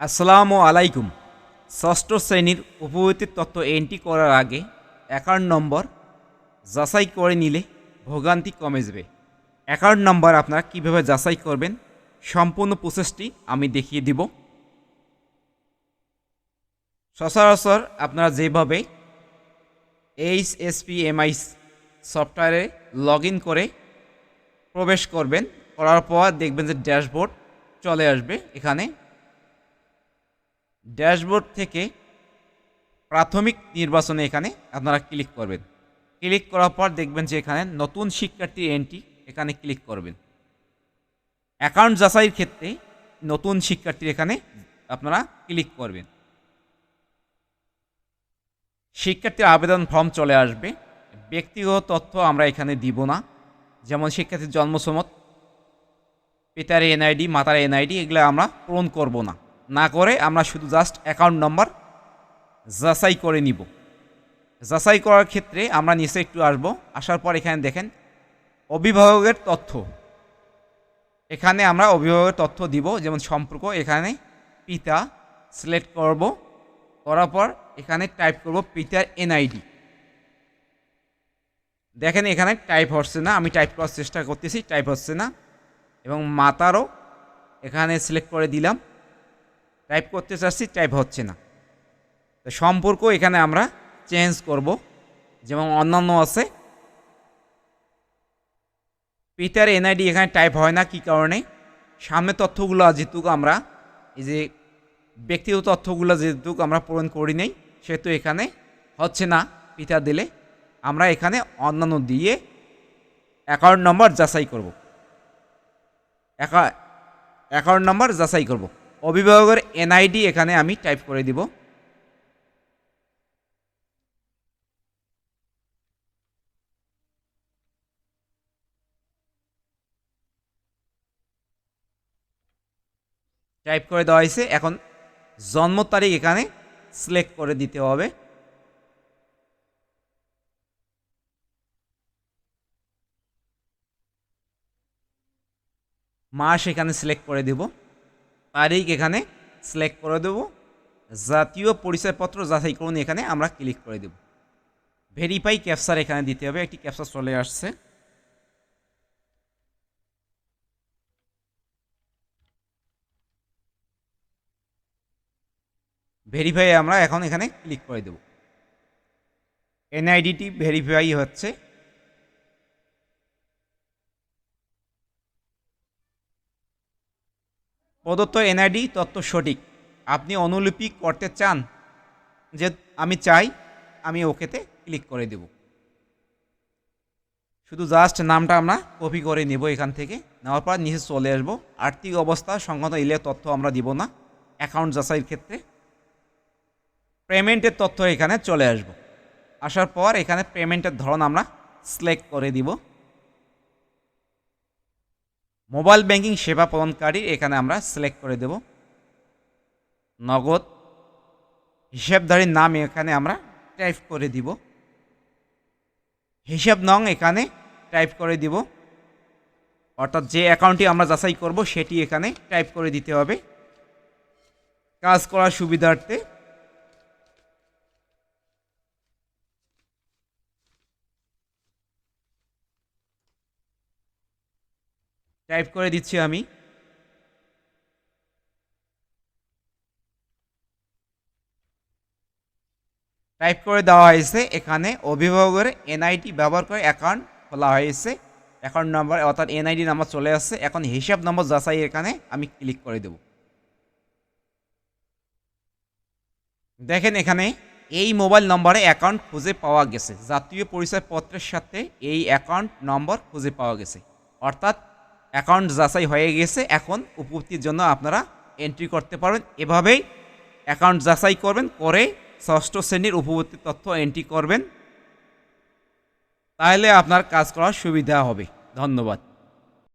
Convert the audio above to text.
আসসালামু আলাইকুম। ষষ্ঠ শ্রেণির উপবৃত্তির তথ্য এন্ট্রি করার আগে অ্যাকাউন্ট নম্বর যাচাই করে নিলে ভোগান্তি কমে যাবে অ্যাকাউন্ট নম্বর আপনারা কীভাবে যাচাই করবেন সম্পূর্ণ প্রসেসটি আমি দেখিয়ে দিব। সচরাচর আপনারা যেভাবে এইচ এসপি এমআই সফটওয়্যারে লগ ইন করে প্রবেশ করবেন, করার পর দেখবেন যে ড্যাশবোর্ড চলে আসবে। এখানে ড্যাশবোর্ড থেকে প্রাথমিক নির্বাচনে এখানে আপনারা ক্লিক করবেন। ক্লিক করার পর দেখবেন যে এখানে নতুন শিক্ষার্থী এন্ট্রি এখানে ক্লিক করবেন। অ্যাকাউন্ট যাচাইয়ের ক্ষেত্রে নতুন শিক্ষার্থীর এখানে আপনারা ক্লিক করবেন। শিক্ষার্থীর আবেদন ফর্ম চলে আসবে। ব্যক্তিগত তথ্য আমরা এখানে দিব না। যেমন শিক্ষার্থীর জন্মসমত পিতার এনআইডি, মাতার এনআইডি, এগুলো আমরা পূরণ করব না। না করে আমরা শুধু জাস্ট অ্যাকাউন্ট নম্বর যাচাই করে নিব। যাচাই করার ক্ষেত্রে আমরা নিচে একটু আসব। আসার পর এখানে দেখেন অভিভাবকের তথ্য। এখানে আমরা অভিভাবকের তথ্য দিব, যেমন সম্পর্ক, এখানে পিতা সিলেক্ট করব। করার পর এখানে টাইপ করব পিতার এনআইডি দেখেন এখানে টাইপ হচ্ছে না, আমি টাইপ করার চেষ্টা করতেছি টাইপ হচ্ছে না। এবং মাতারও এখানে সিলেক্ট করে দিলাম। টাইপ করতে চাচ্ছি টাইপ হচ্ছে না। তো সম্পর্ক এখানে আমরা চেঞ্জ করব। যেমন অন্যান্য আছে, পিতার এনআইডি এখানে টাইপ হয় না, কি কারণে? সামনে তথ্যগুলো যেহেতু আমরা, এই যে ব্যক্তিগত তথ্যগুলো যেহেতু আমরা পূরণ করি নেই সেহেতু এখানে হচ্ছে না, পিতা দিলে। আমরা এখানে অন্যান্য দিয়ে অ্যাকাউন্ট নম্বর যাচাই করব। অ্যাকাউন্ট নম্বর যাচাই করব। অভিভাবকের এনআইডি এখানে আমি টাইপ করে দিব। টাইপ করে দেওয়া হয়েছে। এখন জন্ম তারিখ এখানে সিলেক্ট করে দিতে হবে। মাস এখানে সিলেক্ট করে দেব। তারিখ এখানে সিলেক্ট করে দেব। জাতীয় পরিচয়পত্র যাচাই করুন এখানে, আমরা ক্লিক করে দেব। ভেরিফাই ক্যাপচার এখানে দিতে হবে, একটি ক্যাপচার চলে আসছে। ভেরিফাই আমরা এখন এখানে ক্লিক করে দেব। এনআইডিটি ভেরিফাই হচ্ছে। প্রদত্ত এনআইডি তথ্য সঠিক। আপনি অনুলিপি করতে চান যে আমি চাই, আমি ওকেতে ক্লিক করে দেব। শুধু জাস্ট নামটা আমরা কপি করে নেব এখান থেকে। নেওয়ার পর নিচে চলে আসব। আর্থিক অবস্থা সংক্রান্ত ইলে তথ্য আমরা দিব না। অ্যাকাউন্ট যাচাইয়ের ক্ষেত্রে পেমেন্টের তথ্য এখানে চলে আসব। আসার পর এখানে পেমেন্টের ধরন আমরা সিলেক্ট করে দিব। মোবাইল ব্যাংকিং সেবা প্রদানকারী, এখানে আমরা সিলেক্ট করে দেব। নগদ হিসাবধারীর নাম এখানে আমরা টাইপ করে দিব। হিসাব নং এখানে টাইপ করে দিব। অর্থাৎ যে অ্যাকাউন্টটি আমরা যাচাই করব, সেটি এখানে টাইপ করে দিতে হবে। কাজ করার সুবিধার্থে টাইপ করে দিচ্ছি আমি। টাইপ করে দেওয়া হয়েছে এখানে অভিভাবকের এনআইডি ব্যবহার করে অ্যাকাউন্ট খোলা হয়েছে। অ্যাকাউন্ট নাম্বার অর্থাৎ এনআইডি নাম্বার চলে আসছে। এখন হিসাব নম্বর যাচাই এখানে আমি ক্লিক করে দেব। দেখেন এখানে এই মোবাইল নম্বরে অ্যাকাউন্ট খুঁজে পাওয়া গেছে। জাতীয় পরিচয়পত্রের সাথে এই অ্যাকাউন্ট নম্বর খুঁজে পাওয়া গেছে। অর্থাৎ অ্যাকাউন্ট যাচাই হয়ে গেছে, এখন উপভুক্তির জন্য আপনারা এন্ট্রি করতে পারবেন। এভাবেই অ্যাকাউন্ট যাচাই করবেন, করে ষষ্ঠ শ্রেণির উপভুক্তি তথ্য এন্ট্রি করবেন। তাহলে আপনার কাজ করার সুবিধা হবে। ধন্যবাদ।